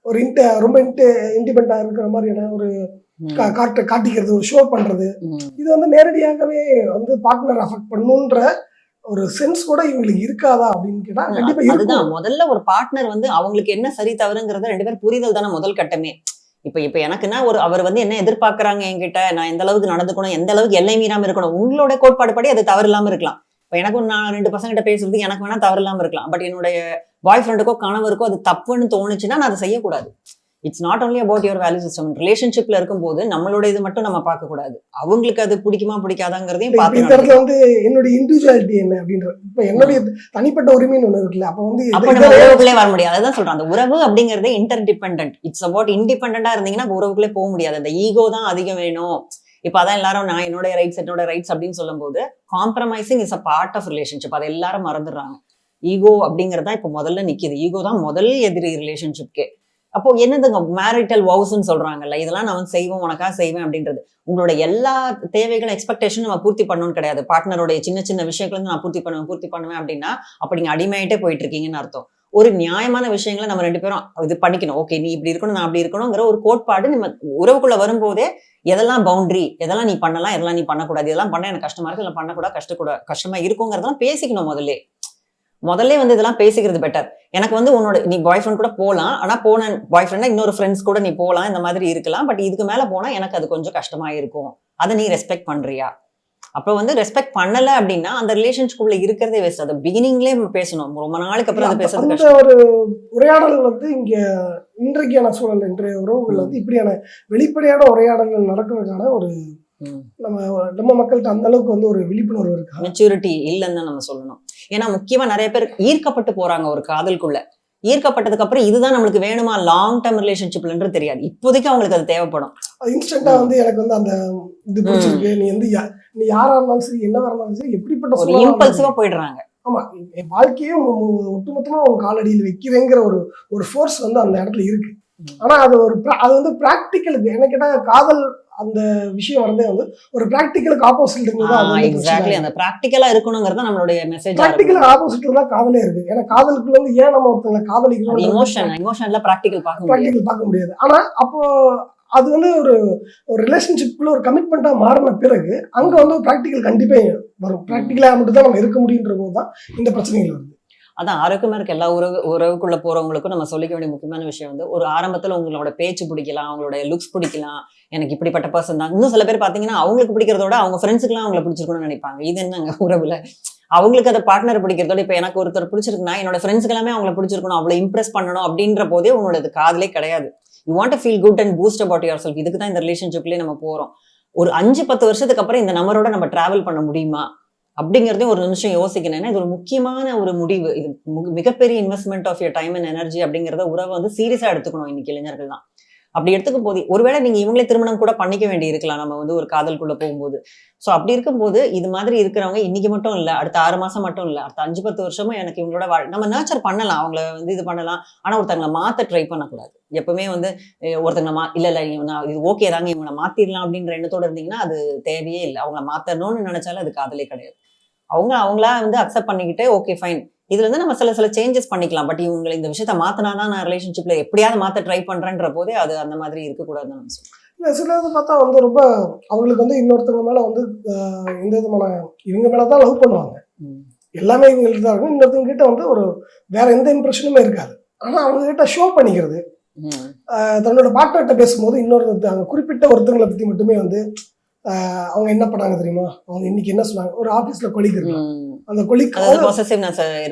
ஒரு இன்ட ரொம்ப இன்ட இண்டிபெண்டாக இருக்கிற மாதிரியான ஒரு காட்டு காட்டிக்கிறது ஒரு ஷோ பண்றது. இது வந்து நேரடியாகவே வந்து பார்ட்னர் அஃபெக்ட் பண்ணுன்ற ஒரு சென்ஸ் கூட இவங்களுக்கு இருக்காதா அப்படின்னு கேட்டா கண்டிப்பா அதுதான். முதல்ல ஒரு பார்ட்னர் வந்து அவங்களுக்கு என்ன சரி தவறுங்கிறத ரெண்டு பேரும் புரிதல் தானே முதல் கட்டமே. இப்ப இப்ப எனக்குன்னா ஒரு அவர் வந்து என்ன எதிர்பார்க்கறாங்க என்கிட்ட? நான் எந்த அளவுக்கு நடந்துக்கணும்? எந்த அளவுக்கு எல்லை மீறாம இருக்கணும்? உங்களோட கோட்பாடு படி அது தவறு இல்லாம இருக்கலாம். இப்ப எனக்கு ஒரு நான் ரெண்டு பசங்கிட்ட பேசுறது எனக்கு வேணா தவறு இல்லாம இருக்கலாம். பட் என்னுடைய பாய் ஃப்ரெண்டுக்கோ கணவருக்கோ அது தப்புன்னு தோணுச்சுன்னா நான் அதை செய்யக்கூடாது. It's not only about your value system ரிலேஷன்ஷிப்ல இருக்கும்போது நம்மளோட இது மட்டும் நம்ம பார்க்க கூடாது. அவங்களுக்கு அது பிடிக்குமா பிடிக்காதாங்கிறதையும் பார்த்து இந்த இடத்துல வந்து என்னுடைய இண்டிவிஜுவாலிட்டி என்ன அப்படின்ற இப்ப என்னுடைய தனிப்பட்ட உரிமைன்னு ஒண்ணு இருக்குல்ல அப்ப வந்து அப்ப நம்ம உறவுக்குள்ளே வர முடியாது. அதான் சொல்றேன். அந்த உறவு அப்படிங்கறதே இன்டர் டிபெண்டன்ட் இட்ஸ் அபவுட் இண்டிபெண்டா இருந்தீங்கன்னா உறவுக்குள்ளே போக முடியாது. அந்த ஈகோ தான் அதிகம் வேணும். இப்ப அதான் எல்லாரும் நான் என்னோட ரைட்ஸ் என்னோட ரைட்ஸ் அப்படின்னு சொல்லும்போது compromising is a part of relationship அதை எல்லாரும் மறந்துடுறாங்க. ஈகோ அப்படிங்கறது இப்ப முதல்ல நிக்குது. ஈகோ தான் முதல் எதிரி ரிலேஷன்ஷிப்கே அப்போ என்னதுங்க? மேரிட்டல் வவுஸ்ன்னு சொல்றாங்கல்ல. இதெல்லாம் நான் வந்து செய்வேன் உனக்கா செய்வேன் அப்படின்றது. உங்களோட எல்லா தேவைகளும் எக்ஸ்பெக்டேஷன் நம்ம பூர்த்தி பண்ணணும்னு கிடையாது. பார்ட்னருடைய சின்ன சின்ன விஷயங்களை நான் பூர்த்தி பண்ணுவேன் பூர்த்தி பண்ணுவேன் அப்படின்னா அப்ப நீங்க அடிமையிட்டே போயிட்டு இருக்கீங்கன்னு அர்த்தம். ஒரு நியாயமான விஷயங்களை நம்ம ரெண்டு பேரும் இது பண்ணிக்கணும். ஓகே நீ இப்படி இருக்கணும் நான் அப்படி இருக்கணுங்கிற ஒரு கோட்பாடு நம்ம உறவுக்குள்ள வரும்போதே எதெல்லாம் பவுண்டரி எதெல்லாம் நீ பண்ணலாம் எதெல்லாம் நீ பண்ணக்கூடாது இதெல்லாம் பண்ண எனக்கு கஷ்டமா இருக்கு இதெல்லாம் பண்ணக்கூடாது கஷ்டக்கூட கஷ்டமா இருக்குங்கிறதெல்லாம் பேசிக்கணும் முதல்ல. முதல்ல வந்து இதெல்லாம் பேசிக்கிறது பெட்டர் எனக்கு வந்து உன்னோட நீ பாய் ஃப்ரெண்ட் கூட போகலாம் ஆனா போன பாய் ஃப்ரெண்டா இன்னொரு ஃப்ரெண்ட்ஸ் கூட நீ போகலாம் இந்த மாதிரி இருக்கலாம். பட் இதுக்கு மேல போனா எனக்கு அது கொஞ்சம் கஷ்டமா இருக்கும். அதை நீ ரெஸ்பெக்ட் பண்றியா? அப்போ வந்து ரெஸ்பெக்ட் பண்ணல அப்படின்னா அந்த ரிலேஷன்ஷிப்ல இருக்கிறதே வேஸ்ட் அது பிகினிங்லேயே பேசணும். ரொம்ப நாளைக்கு அப்புறம் அதை பேசுறது ஒரு உரையாடல் வந்து இங்க இன்றைக்கான சூழல் இன்றைய உறவுகள் வந்து இப்படியான வெளிப்படையான உரையாடல்கள் நடக்கிறதுக்கான ஒரு. நம்ம நம்ம மக்கள்கிட்ட அந்த அளவுக்கு வந்து ஒரு விழிப்புணர்வு இருக்கா? மெச்சூரிட்டி இல்லைன்னு தான் நம்ம சொல்லணும். ஏன்னா முக்கியமா நிறைய பேர் ஈர்க்கப்பட்டு போறாங்க ஒரு காதலுக்குள்ள. ஈர்க்கப்பட்டதுக்கு அப்புறம் இதுதான் நம்மளுக்கு வேணுமா? லாங் டேர்ம் ரிலேஷன்ஷிப்லன்றது தெரியாது. இப்போதைக்கு அவங்களுக்கு அது தேவைப்படும். இன்ஸ்டன்டா வந்து எனக்கு வந்து அந்த இது பிடிச்சிருக்கு. நீ வந்து நீ யாரா இருந்தாலும் சரி என்னவா இருந்தாலும் சரி எப்படிப்பட்ட ஒரு இம்பல்சிவா போயிடுறாங்க. ஆமா. என் வாழ்க்கையே ஒட்டுமொத்தமா உன் காலடியில் வைக்கிறேங்கிற ஒரு ஒரு ஃபோர்ஸ் வந்து அந்த இடத்துல இருக்கு. ஆனா அது ஒரு அது வந்து பிராக்டிக்கலுக்கு என்ன கேட்டா காதல் அந்த விஷயம் வரதே வந்து ஒரு பிராக்டிக்கலுக்கு ஆப்போசிட் எக்ஸாக்ட்லி அந்த ப்ராக்டிக்கலா இருக்கணுங்கிறது நம்மளுடைய மெசேஜ் பிராக்டிக்கல் ஆப்போசிட்ல தான் காதலே இருக்கு. ஏன்னா காதலுக்கு வந்து ஏன் நம்ம ஒருத்தங்களை அது காதலிக்கிறோம் இமோஷன் இமோஷன்ல ப்ராக்டிக்கல் பார்க்க முடியாது ப்ராக்டிக்கல் பார்க்க முடியாது. ஆனா அப்போ அது வந்து ஒரு ஒரு ரிலேஷன்ஷிப்குள்ள ஒரு கமிட்மெண்ட்டா மாறின பிறகு அங்க வந்து ப்ராக்டிக்கல் கண்டிப்பா வரும். ப்ராக்டிக்கலா மட்டும் தான் நம்ம இருக்க முடியுன்ற போது தான் இந்த பிரச்சனைகள் வருது. அதான் ஆரோக்கியமா இருக்க எல்லா உறவு உறவுக்குள்ள போறவங்களுக்கும் நம்ம சொல்லிக்க வேண்டிய முக்கியமான விஷயம் வந்து ஒரு ஆரம்பத்தில் உங்களோட பேச்சு பிடிக்கலாம் அவங்களோட லுக்ஸ் பிடிக்கலாம் எனக்கு இப்படிப்பட்ட பர்சன் தான். இன்னும் சில பேர் பார்த்தீங்கன்னா அவங்களுக்கு பிடிக்கிறதோட அவங்க ஃப்ரெண்ட்ஸுக்குலாம் அவங்கள பிடிச்சிருக்கணும்னு நினைப்பாங்க. இது என்னங்க உறவுல? அவங்களுக்கு அந்த பார்ட்னர் பிடிக்கிறதோட இப்போ எனக்கு ஒருத்தர் பிடிச்சிருக்குன்னா என்னோட ஃப்ரெண்ட்ஸ்க்கு எல்லாமே அவங்கள பிடிச்சிருக்கணும் அவ்வளோ இம்ப்ரெஸ் பண்ணணும் அப்படின்ற போதே உங்களோட இது காதலே கிடையாது. You want feel good and boost about yourself இதுக்கு தான் இந்த ரிலேஷன்ஷிப்லேயே நம்ம போறோம். ஒரு அஞ்சு பத்து வருஷத்துக்கு அப்புறம் இந்த நம்பரோட நம்ம டிராவல் பண்ண முடியுமா? அப்படிங்கிறதையும் ஒரு நிமிஷம் யோசிக்கணும் ஏன்னா இது ஒரு முக்கியமான ஒரு முடிவு. இது மிகப்பெரிய investment of your time and energy அப்படிங்கிறத உறவை வந்து சீரியஸா எடுத்துக்கணும் இன்னைக்கு இளைஞர்கள் தான். அப்படி எடுத்துக்கும் போது ஒருவேளை நீங்க இவங்களே திருமணம் கூட பண்ணிக்க வேண்டி இருக்கலாம். நம்ம வந்து ஒரு காதலுக்குள்ள போகும்போது. ஸோ அப்படி இருக்கும்போது இது மாதிரி இருக்கிறவங்க இன்னைக்கு மட்டும் இல்லை அடுத்த ஆறு மாசம் மட்டும் இல்லை அடுத்த அஞ்சு பத்து வருஷமும் எனக்கு இவங்களோட வாழ் நம்ம நேச்சர் பண்ணலாம் அவங்கள வந்து இது பண்ணலாம். ஆனா ஒருத்தங்களை மாத்த ட்ரை பண்ணக்கூடாது. எப்பவுமே வந்து ஒருத்தங்களை மா இல்ல இல்லை நான் இது ஓகே தாங்க இவங்களை மாத்திரலாம் அப்படின்ற எண்ணத்தோட இருந்தீங்கன்னா அது தேவையே இல்லை. அவங்கள மாத்தணும்னு நினைச்சாலும் அது காதலே கிடையாது. அவங்க அவங்களா வந்து அக்செப்ட் பண்ணிக்கிட்டு ஓகே ஃபைன் இதுல இருந்து நம்ம சில சில சேஞ்சஸ் பண்ணிக்கலாம். பட் இவங்களை இந்த விஷயத்த மாத்தினாதான் நான் ரிலேஷன்ஷிப்ல எப்படியாவது மாத்த ட்ரை பண்றேன்ற போதே அது அந்த மாதிரி இருக்கக்கூடாதுன்னு இல்ல சில இது பார்த்தா வந்து ரொம்ப அவங்களுக்கு வந்து இன்னொருத்தவங்க மேல வந்து எந்த விதமான இவங்க மேல தான் லவ் பண்ணுவாங்க. எல்லாமே இவங்களுக்கு தான் இருக்கும். இன்னொருத்தவங்க கிட்ட வந்து ஒரு வேற எந்த இம்ப்ரெஷனுமே இருக்காது. ஆனா அவங்க கிட்ட ஷோ பண்ணிக்கிறது தன்னோட பார்ட்னர்கிட்ட பேசும்போது இன்னொரு அவங்க குறிப்பிட்ட ஒருத்தவங்களை பத்தி மட்டுமே வந்து அவங்க என்ன பண்ணாங்க தெரியுமா? அவங்க இன்னைக்கு என்ன சொன்னாங்க? ஒரு ஆபீஸ்ல கொலிக்கு இருக்கு ம். அந்த கொலிக்கு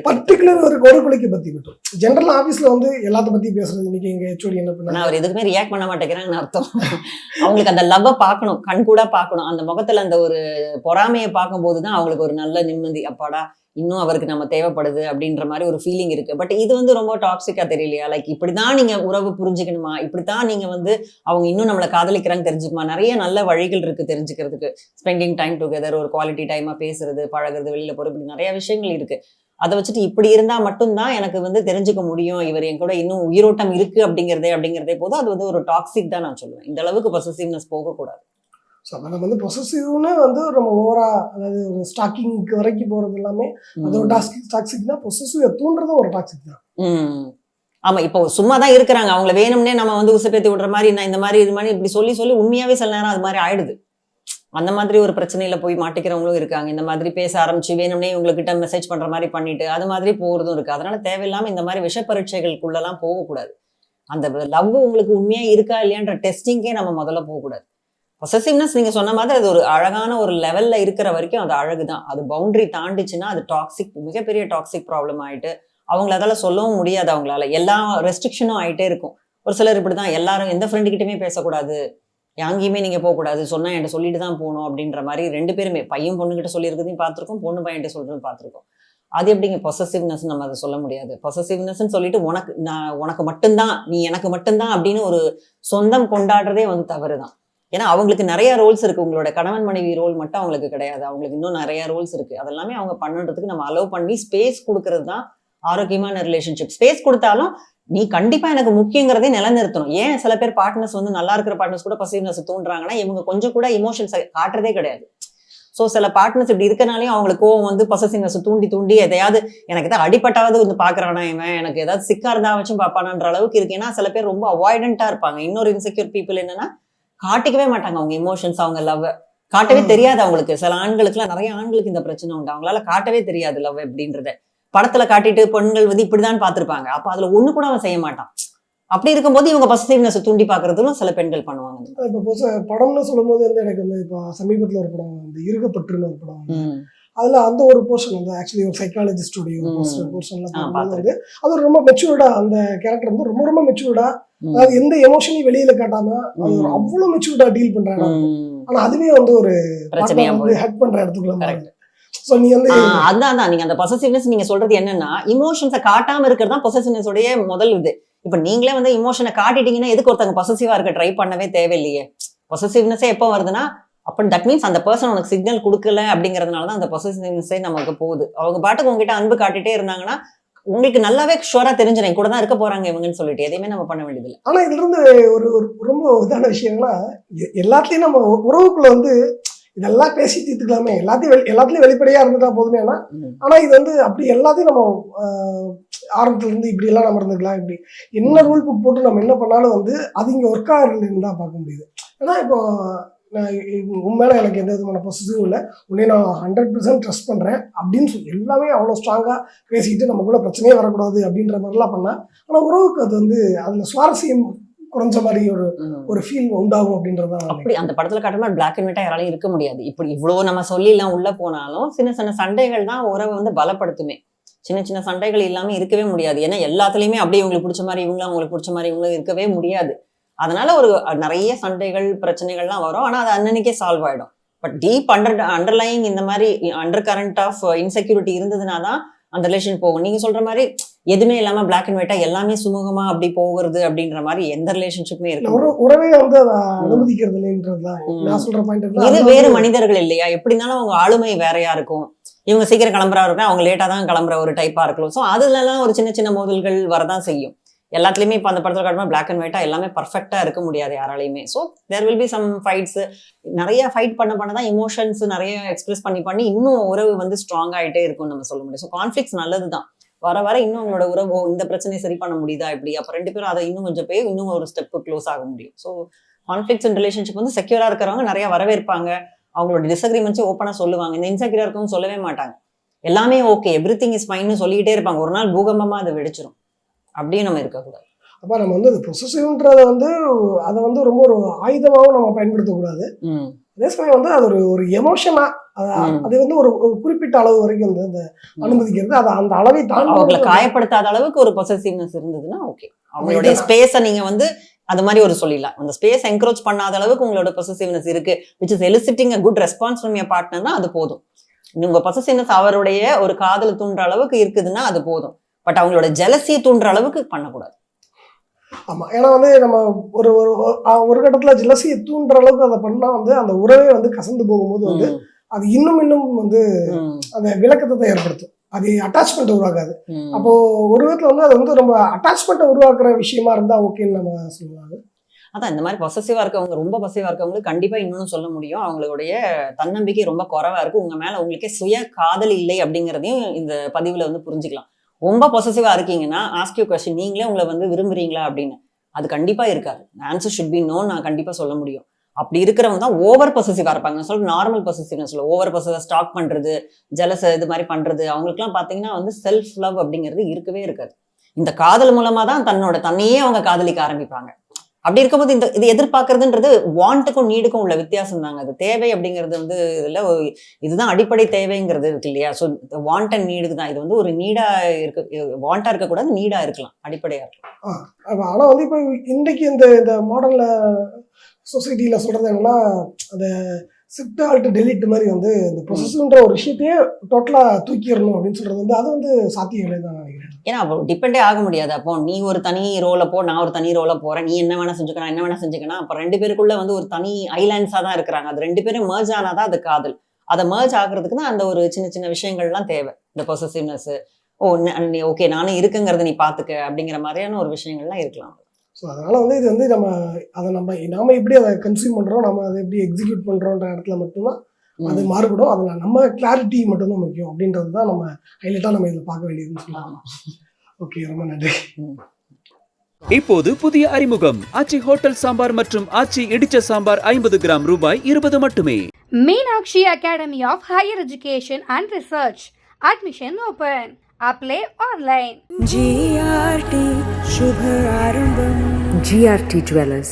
பர்டிகுலர் ஒரு ஒரு கொலிக்கு பத்தி மட்டும். ஜென்ரல் ஆபீஸ்ல வந்து எல்லாத்த பத்தி பேசுறது இன்னைக்கு எங்க ஹெச்ஓடி என்ன பண்ணாங்க? அவர் எதுக்குமே ரியாக்ட் பண்ண மாட்டேங்கிறாங்கன்னு அர்த்தம். அவங்களுக்கு அந்த லவ்வை பார்க்கணும் கண் கூட பார்க்கணும். அந்த முகத்துல அந்த ஒரு பொறாமையை பார்க்கும்போது தான் அவங்களுக்கு ஒரு நல்ல நிம்மதி. அப்பாடா இன்னும் அவருக்கு நம்ம தேவைப்படுது அப்படின்ற மாதிரி ஒரு ஃபீலிங் இருக்கு. பட் இது வந்து ரொம்ப டாக்ஸிக்கா தெரியலையா? லைக் இப்படிதான் நீங்க உறவு புரிஞ்சுக்கணுமா? இப்படித்தான் நீங்க வந்து அவங்க இன்னும் நம்மளை காதலிக்கிறாங்க தெரிஞ்சுக்குமா நிறைய நல்ல வழிகள் இருக்கு தெரிஞ்சுக்கிறதுக்கு. ஸ்பெண்டிங் டைம் டுகெதர் ஒரு குவாலிட்டி டைமா பேசுறது பழகுறது வெளியில போறது இப்படி நிறைய விஷயங்கள் இருக்கு. அதை வச்சுட்டு இப்படி இருந்தா மட்டும்தான் எனக்கு வந்து தெரிஞ்சுக்க முடியும். இவர் என் கூட இன்னும் உயிரோட்டம் இருக்கு அப்படிங்கிறதே அப்படிங்கிறதே போதும். அது வந்து ஒரு டாக்ஸிக் தான் நான் சொல்லுவேன். இந்த அளவுக்கு பொசசிவ்னஸ் போகக்கூடாது. ஸோ அதில் வந்து பொசசிவ்னு வந்து நம்ம ஓவரா அதாவது ஒரு ஸ்டாக்கிங்க்கு வரைக்கும் போகிறது எல்லாமே அது ஒரு டாக்ஸிக் டாக்ஸிக் தான் பொசசிவ் தூண்டுறதும் ஒரு டாக்ஸிக் தான். ஆமா இப்போ சும்மா தான் இருக்கிறாங்க. அவங்கள வேணும்னே நம்ம வந்து உசுப்பேத்தி விடுற மாதிரி நான் இந்த மாதிரி இது மாதிரி இப்படி சொல்லி சொல்லி உண்மையாவே சில நேரம் அது மாதிரி ஆயிடுது. அந்த மாதிரி ஒரு பிரச்சனையில போய் மாட்டிக்கிறவங்களும் இருக்காங்க. இந்த மாதிரி பேச ஆரம்பிச்சு வேணும்னே இவங்ககிட்ட மெசேஜ் பண்ற மாதிரி பண்ணிட்டு அது மாதிரி போறதும் இருக்கு. அதனால தேவையில்லாம இந்த மாதிரி விஷ பரீட்சைகளுக்குள்ளலாம் போகக்கூடாது. அந்த லவ் உங்களுக்கு உண்மையா இருக்கா இல்லையான்ற டெஸ்டிங்கே நம்ம முதல்ல போகக்கூடாது. பொசசிவ்னஸ் நீங்க சொன்ன மாதிரி அது ஒரு அழகான ஒரு லெவல்ல இருக்கிற வரைக்கும் அது அழகு தான் அது பவுண்டரி தாண்டிச்சுன்னா அது டாக்ஸிக் மிகப்பெரிய டாக்ஸிக் ப்ராப்ளம் ஆயிட்டு அவங்கள அதால சொல்லவும் முடியாது அவங்களால. எல்லா ரெஸ்ட்ரிக்ஷனும் ஆயிட்டே இருக்கும். ஒரு சிலர் இப்படிதான் எல்லாரும் எந்த ஃப்ரெண்டு கிட்டயுமே பேசக்கூடாது. எங்கேயுமே நீங்க போகக்கூடாது. சொன்னா என்கிட்ட சொல்லிட்டு தான் போகணும் அப்படின்ற மாதிரி ரெண்டு பேருமே பையன் பொண்ணுகிட்ட சொல்லியிருக்கிறதையும் பார்த்திருக்கோம் பொண்ணு பையன்கிட்ட சொல்றதும் பார்த்திருக்கோம். அது எப்படிங்க? பொசசிவ்னஸ் நம்ம அதை சொல்ல முடியாது. பொசசிவ்னஸ்ன்னு சொல்லிட்டு உனக்கு நான் உனக்கு மட்டும்தான் நீ எனக்கு மட்டும்தான் அப்படின்னு ஒரு சொந்தம் கொண்டாடுறதே வந்து தவறு தான் ஏன்னா அவங்களுக்கு நிறைய ரோல்ஸ் இருக்கு. உங்களோட கணவன் மனைவி ரோல் மட்டும் அவங்களுக்கு கிடையாது. அவங்களுக்கு இன்னும் நிறைய ரோல்ஸ் இருக்கு. அதெல்லாமே அவங்க பண்ணுறதுக்கு நம்ம அலோவ் பண்ணி ஸ்பேஸ் கொடுக்கறது தான் ஆரோக்கியமான ரிலேஷன்ஷிப் ஸ்பேஸ் கொடுத்தாலும் நீ கண்டிப்பா எனக்கு முக்கியங்கிறதே நிலநிறுத்தணும். ஏன் சில பேர் பார்ட்னர்ஸ் வந்து நல்லா இருக்கிற பார்ட்னர்ஸ் கூட பசிவ்னஸ் தூண்டுறாங்கன்னா இவங்க கொஞ்சம் கூட இமோஷன்ஸ் காட்டுறதே கிடையாது. ஸோ சில பார்ட்னர்ஸ் இப்படி இருக்கனாலையும் அவங்களுக்கு கோவம் வந்து பொசசிவ்னஸ் தூண்டி தூண்டி எதையாவது எனக்கு ஏதாவது அடிப்பட்டாவது வந்து பாக்குறானா இவன்? எனக்கு ஏதாவது சிக்கா இருந்தா வச்சும் பாப்பானான்ற அளவுக்கு இருக்கு. ஏன்னா சில பேர் ரொம்ப அவாய்டண்டா இருப்பாங்க. இன்னொரு இன்செக்யூர் பீப்புள் என்னன்னா காட்டிக்கவே மாட்டாங்க அவங்க இமோஷன்ஸ் அவங்க லவ் காட்டவே. தெரியாது அவங்களுக்கு. சில ஆண்களுக்குலாம் நிறைய ஆண்களுக்கு இந்த பிரச்சனை உண்டு. அவங்களால காட்டவே தெரியாது லவ் எப்படின்றத படத்துல காட்டிட்டு பெண்கள் வந்து இப்படிதான் பார்த்திருப்பாங்க. அப்ப அதுல ஒண்ணு கூட அவன் செய்ய மாட்டான். அப்படி இருக்கும்போது இவங்க பாசிட்டிவ்னஸ் தூண்டி பாக்குறதும் சில பெண்கள் பண்ணுவாங்க. இப்போ படம்னு சொல்லும்போது வந்து எனக்கு வந்து இப்போ சமீபத்தில் ஒரு படம் இந்த இருகப்பற்றுன்னு ஒரு படம் வந்து. அதுல அந்த ஒரு போர்ஷன் வந்து ஆக்சுவலி ஒரு சைக்காலஜிஸ்டோடைய ஒரு ம். போர்ஷன்ல ஆ, பார்க்கும்போது பார்த்திருக்கேன். வந்து அது ஒரு ரொம்ப மெச்சூர்டா அந்த கேரக்டர் வந்து ரொம்ப ரொம்ப மெச்சூர்டா. அதாவது எந்த எமோஷனையும் வெளியில காட்டாம அது. அவ்வளவு மெச்சூர்டா டீல் பண்றாங்க. ஆனா அதுவே வந்து ஒரு வந்து ஹெட் பண்ற இடத்துக்குள்ள ஸோ நீ வந்து ஆ, அதான் அதான் நீங்க அந்த பொசசிவ்னஸ் நீங்க சொல்றது என்னன்னா இமோஷன்ஸை காட்டாம இருக்கிறது தான் பொசசிவ்னஸ் உடைய முதல் இது இப்ப நீங்களே வந்து இமோஷனை காட்டிட்டீங்கன்னா எதுக்கு ஒருத்தங்க பொசசிவா இருக்க ட்ரை பண்ணவே தேவையில்லையே பொசசிவ்னஸே எப்போ வருதுன்னா அப்ப தட் மீன்ஸ் அந்த பர்சன் உனக்கு சிக்னல் கொடுக்கல அப்படிங்கறதுனால தான் அந்த பொசசிவ்னஸே நமக்கு போகுது. அவங்க பாட்டுக்கு உங்ககிட்ட அன்பு காட்டிட்டே இருந்தாங்கன்னா உங்களுக்கு நல்லாவே ஷுவரா தெரிஞ்சிடும் கூட தான் இருக்க போறாங்க இவங்கன்னு சொல்லிட்டு. எதையுமே நம்ம பண்ண வேண்டியதில்லை. ஆனா இதுல இருந்து ஒரு ஒரு ரொம்ப இதான விஷயம்னா எல்லாத்துலயும் நம்ம உறவுக்குள்ள வந்து இதெல்லாம் பேசி தீர்த்துக்கலாமே. எல்லாத்தையும் எல்லாத்துலயும் வெளிப்படையா இருந்துட்டா போதுமே ஆனா ம். ஆனா இது வந்து அப்படி எல்லாத்தையும் நம்ம ஆரம்பத்துல இருந்து இப்படி எல்லாம் நம்ம இருந்துக்கலாம். இப்படி என்ன ரூல் புக் போட்டு நம்ம என்ன பண்ணாலும் வந்து அது இங்க ஒர்க் ஆகுறதுன்னு தான் பார்க்க முடியுது. ஏன்னா இப்போ நான் உன் மேல எனக்கு எந்த விதமான பொசிட்டிவ் இல்லை. உன்னை நான் ஹண்ட்ரட் பர்சன்ட் ட்ரஸ்ட் பண்றேன் அப்படின்னு சொல்லி எல்லாமே அவ்வளோ ஸ்ட்ராங்கா பேசிக்கிட்டு நம்ம கூட பிரச்சனையே வரக்கூடாது அப்படின்ற மாதிரிலாம் பண்ணா. ஆனா உறவுக்கு அது வந்து அதுல சுவாரஸ்யம் குறைஞ்ச மாதிரி ஒரு. ஒரு ஃபீல் உண்டாகும் அப்படின்றதான் அப்படி அந்த படத்துல காட்டுற மாதிரி பிளாக் அண்ட் ஒயிட்டா யாராலையும் இருக்க முடியாது. இப்படி இவ்வளவு நம்ம சொல்லிலாம் உள்ள போனாலும் சின்ன சின்ன சண்டைகள் தான் உறவை வந்து பலப்படுத்துமே. சின்ன சின்ன சண்டைகள் இல்லாம இருக்கவே முடியாது. ஏன்னா எல்லாத்துலயுமே அப்படியே இவங்களுக்கு பிடிச்ச மாதிரி இவங்களும் அவங்களுக்கு பிடிச்ச மாதிரி இவங்களும் இருக்கவே முடியாது. அதனால ஒரு நிறைய சண்டைகள் பிரச்சனைகள்லாம் வரும். ஆனா அது அன்னன்னைக்கே சால்வ் ஆயிடும். பட் டீப் அண்டர் அண்டர்லைங் இந்த மாதிரி அண்டர் கரண்ட் ஆஃப் இன்செக்யூரிட்டி இருந்ததுனா தான் அந்த ரிலேஷன் போகும். நீங்க சொல்ற மாதிரி எதுவுமே இல்லாம பிளாக் அண்ட் ஒயிட்டா எல்லாமே சுமூகமா அப்படி போகிறது அப்படின்ற மாதிரி எந்த ரிலேஷன்ஷிப்புமே இருக்கு உற உறவே வந்து அனுமதிக்கிறது இல்லைன்றதுதான் ம். நான் சொல்ற பாயிண்ட் இது வேறு மனிதர்கள் இல்லையா? எப்படி இருந்தாலும் அவங்க ஆளுமை வேறையா இருக்கும். இவங்க சீக்கிரம் கிளம்புறா இருக்கும் அவங்க லேட்டா தான் கிளம்புற ஒரு டைப்பா இருக்கலாம். ஸோ அதுலலாம் ஒரு சின்ன சின்ன மோதல்கள் வரதான் செய்யும். எல்லாத்துலேயுமே இப்போ அந்த படத்தில் காட்டுமா பிளாக் அண்ட் ஒயிட்டாக எல்லாமே பர்ஃபெக்டாக இருக்க முடியாது யாராலையுமே. So there will be some fights நிறைய ஃபைட் பண்ண பண்ண தான் இமோஷன்ஸ் நிறைய எக்ஸ்பிரஸ் பண்ணி பண்ணி இன்னும் உறவு வந்து ஸ்ட்ராங் ஆகிட்டே இருக்கும்னு நம்ம சொல்ல முடியும். ஸோ கான்ஃப்ளிக்ஸ் நல்லது தான் வர வர இன்னும் உங்களோட உறவு இந்த பிரச்சனையை சரி பண்ண முடியுதா இப்படி? அப்போ ரெண்டு பேரும் அதை இன்னும் கொஞ்சம் போய் இன்னும் ஒரு ஸ்டெப் க்ளோஸ் ஆக முடியும். ஸோ கான்ஃப்ளிக்ஸ் அண்ட் ரிலேஷன்ஷிப் வந்து செக்யூராக இருக்கிறவங்க நிறைய வரவேற்பாங்க. அவங்களோட டிசக்ரிமெண்ட்ஸும் ஓப்பனாக சொல்லுவாங்க. இந்த இன்செக்யூரா இருக்கவங்க சொல்லவே மாட்டாங்க. எல்லாமே ஓகே எவ்ரி திங் இஸ் ஃபைன்னு சொல்லிக்கிட்டே இருப்பாங்க. ஒரு நாள் பூகம்பமாக அதை வெடிச்சிரும். அப்படியும் நம்ம இருக்கக்கூடாது. அப்ப நம்ம வந்து பொசசிவ்ன்றத வந்து அதை வந்து ரொம்ப ஒரு ஆயுதமாகவும் நம்ம பயன்படுத்தக்கூடாது. அதே சமயம் வந்து அது ஒரு ஒரு எமோஷனா. அது வந்து ஒரு குறிப்பிட்ட அளவு வரைக்கும் வந்து அந்த அனுமதிக்கிறது அது அந்த அளவை அவங்களை தாண்டி காயப்படுத்தாத அளவுக்கு ஒரு பொசசிவ்னஸ் இருந்ததுன்னா ஓகே அவங்களுடைய. ஸ்பேஸை நீங்க வந்து அது மாதிரி ஒரு சொல்லிடலாம். அந்த ஸ்பேஸ் என்க்ரோச் பண்ணாத அளவுக்கு உங்களோட பொசசிவ்னஸ் இருக்கு which is eliciting a good response from your பார்ட்னர்னா அது போதும். உங்க பொசசிவ்னஸ் அவருடைய ஒரு காதல் தூண்டுற அளவுக்கு இருக்குதுன்னா அது போதும். பட் அவங்களோட ஜெலசியை தூண்டுற அளவுக்கு பண்ணக்கூடாது. ஆமா ஏன்னா வந்து நம்ம ஒரு ஒரு ஒரு- கட்டத்துல ஜிலசியை தூண்டுற அளவுக்கு அதை பண்ணா வந்து அந்த உறவே வந்து கசந்து போகும்போது வந்து அது இன்னும் இன்னும் வந்து அந்த விளக்கத்தை ஏற்படுத்தும். அது அட்டாச்மெண்ட் உருவாக்காது. அப்போ ஒரு விதத்துல வந்து அது வந்து ரொம்ப அட்டாச்மெண்ட்டை உருவாக்குற விஷயமா இருந்தா ஓகேன்னு நம்ம சொல்லலாம் அதான் இந்த மாதிரி பொசசிவா இருக்கவங்க ரொம்ப பொசசிவா இருக்கவங்களுக்கு கண்டிப்பா இன்னொன்னு சொல்ல முடியும். அவங்களுடைய தன்னம்பிக்கை ரொம்ப குறைவா இருக்கு உங்க மேல உங்களுக்கே சுய காதல் இல்லை அப்படிங்கறதையும் இந்த பதிவுல வந்து புரிஞ்சுக்கலாம். ரொம்ப பொசசிவா இருக்கீங்கன்னா ஆஸ்க் யூ கொஸ்டின் நீங்களே உங்களை வந்து விரும்புறீங்களா அப்படின்னு. அது கண்டிப்பா இருக்காது. ஆன்சர் ஷுட் பி நோன் நான் கண்டிப்பா சொல்ல முடியும். அப்படி இருக்கிறவங்க தான் ஓவர் பொசசிவா இருப்பாங்க. நான் சொல்ல நார்மல் பொசசிவ்னு சொல்ல ஓவர் பொசசிவா ஸ்டாக் பண்றது ஜலச இது மாதிரி பண்றது அவங்களுக்குலாம் பாத்தீங்கன்னா வந்து செல்ஃப் லவ் அப்படிங்கிறது இருக்கவே இருக்காது. இந்த காதல் மூலமா தான் தன்னோட தன்னையே அவங்க காதலிக்க ஆரம்பிப்பாங்க. அப்படி இருக்கும்போது இந்த இது எதிர்பார்க்கறதுன்றது வாண்ட்டுக்கும் நீடுக்கும் உள்ள வித்தியாசம் தாங்க. அது தேவை அப்படிங்கிறது வந்து இதில் இதுதான் அடிப்படை தேவைங்கிறது இருக்கு இல்லையா? ஸோ வாண்ட் அண்ட் நீடுக்கு தான். இது வந்து ஒரு நீடா இருக்க வாண்டா இருக்கக்கூடாது நீடா இருக்கலாம். அடிப்படையாக இருக்கலாம். ஆனால் வந்து இப்போ இன்றைக்கு இந்த இந்த மாடலில் சொசைட்டியில் சொல்கிறது என்னன்னா அந்த சிப்ட் ஆல்ட் டெலிட் மாதிரி வந்து இந்த ப்ரொசஸ்ன்ற ஒரு விஷயத்தையே டோட்டலா தூக்கிடணும் அப்படின்னு சொல்றது வந்து அது வந்து சாத்தியம் இல்லை தான் நினைக்கிறேன். ஏன்னா அப்போ டிபெண்டே ஆக முடியாது. அப்போ நீ ஒரு தனி ரோல போ நான் ஒரு தனி ரோல போறேன். நீ என்ன வேணா செஞ்சுக்கலாம் என்ன வேணா செஞ்சுக்கலாம் அப்போ ரெண்டு பேருக்குள்ள வந்து ஒரு தனி ஐலாண்ட்ஸா தான் இருக்கிறாங்க. அது ரெண்டு பேரும் merge ஆனாதான் அது காதல். அதை merge ஆகுறதுக்கு தான் அந்த ஒரு சின்ன சின்ன விஷயங்கள்லாம் தேவை. இந்த பொசசிவ்னஸ் ஓ ந- ஓகே நானும் இருக்குங்கிறத நீ பாத்துக்க அப்படிங்கிற மாதிரியான ஒரு விஷயங்கள்லாம் இருக்கலாம். ஸோ அதனால வந்து இது வந்து நம்ம அதை நம்ம நாம எப்படி அதை கன்சியூம் பண்றோம் நம்ம அதை எப்படி எக்ஸிக்யூட் பண்றோன்ற இடத்துல மட்டும்தான் அது. மாறுபடும். அதுல நம்ம கிளாரிட்டி மட்டும்தான் முக்கியம் அப்படின்றது தான் நம்ம ஹைலைட்டா நம்ம இதில் பார்க்க வேண்டியதுன்னு சொல்லலாம். ஓகே ரொம்ப நன்றி. இப்போது புதிய அறிமுகம். ஆச்சி ஹோட்டல் சாம்பார் மற்றும் ஆச்சி இடிச்ச சாம்பார் ஐம்பது கிராம் ரூபாய் இருபது மட்டுமே. Meenakshi Academy of Higher Education and Research. आपले ऑनलाइन। जी आर टी शुभ आरंभ जी आर टी ज्वेलर्स